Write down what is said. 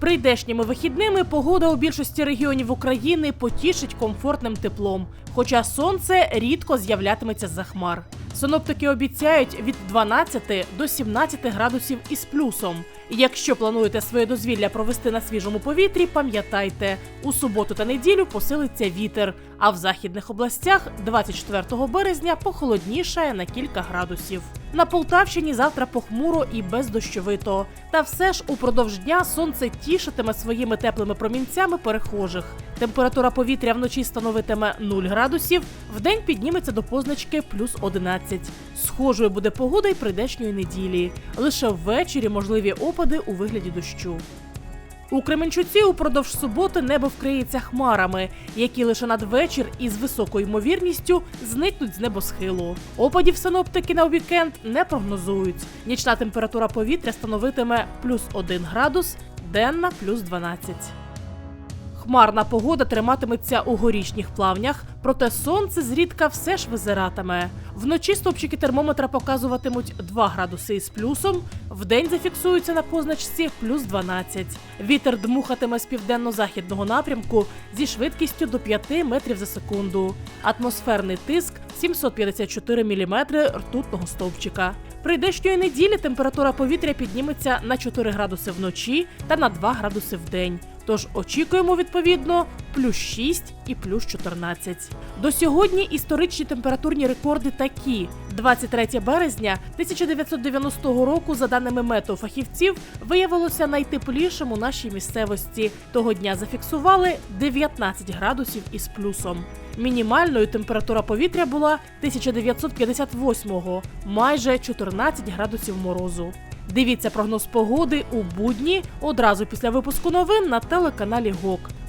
Прийдешніми вихідними погода у більшості регіонів України потішить комфортним теплом, хоча сонце рідко з'являтиметься за хмар. Синоптики обіцяють від 12 до 17 градусів із плюсом. Якщо плануєте своє дозвілля провести на свіжому повітрі, пам'ятайте, у суботу та неділю посилиться вітер, а в західних областях 24 березня похолоднішає на кілька градусів. На Полтавщині завтра похмуро і бездощовито. Та все ж упродовж дня сонце тішитиме своїми теплими промінцями перехожих. Температура повітря вночі становитиме 0 градусів, вдень підніметься до позначки плюс 11. Схожою буде погода й прийдешньої неділі. Лише ввечері можливі опади у вигляді дощу. У Кременчуці упродовж суботи небо вкриється хмарами, які лише надвечір із високою ймовірністю зникнуть з небосхилу. Опадів синоптики на вікенд не прогнозують. Нічна температура повітря становитиме плюс 1 градус, денна плюс 12. Хмарна погода триматиметься у горішніх плавнях, проте сонце зрідка все ж визиратиме. Вночі стопчики термометра показуватимуть 2 градуси із плюсом, вдень зафіксуються на позначці плюс 12. Вітер дмухатиме з південно-західного напрямку зі швидкістю до 5 метрів за секунду. Атмосферний тиск 754 мм ртутного стовпчика. Прийдешньої неділі температура повітря підніметься на 4 градуси вночі та на 2 градуси вдень. Тож очікуємо відповідно плюс 6 і плюс 14. До сьогодні історичні температурні рекорди такі: 23 березня 1990 року, за даними метеофахівців, виявилося найтеплішим у нашій місцевості. Того дня зафіксували 19 градусів із плюсом. Мінімальною температура повітря була 1958-го, майже 14 градусів морозу. Дивіться прогноз погоди у будні одразу після випуску новин на телеканалі ГОК.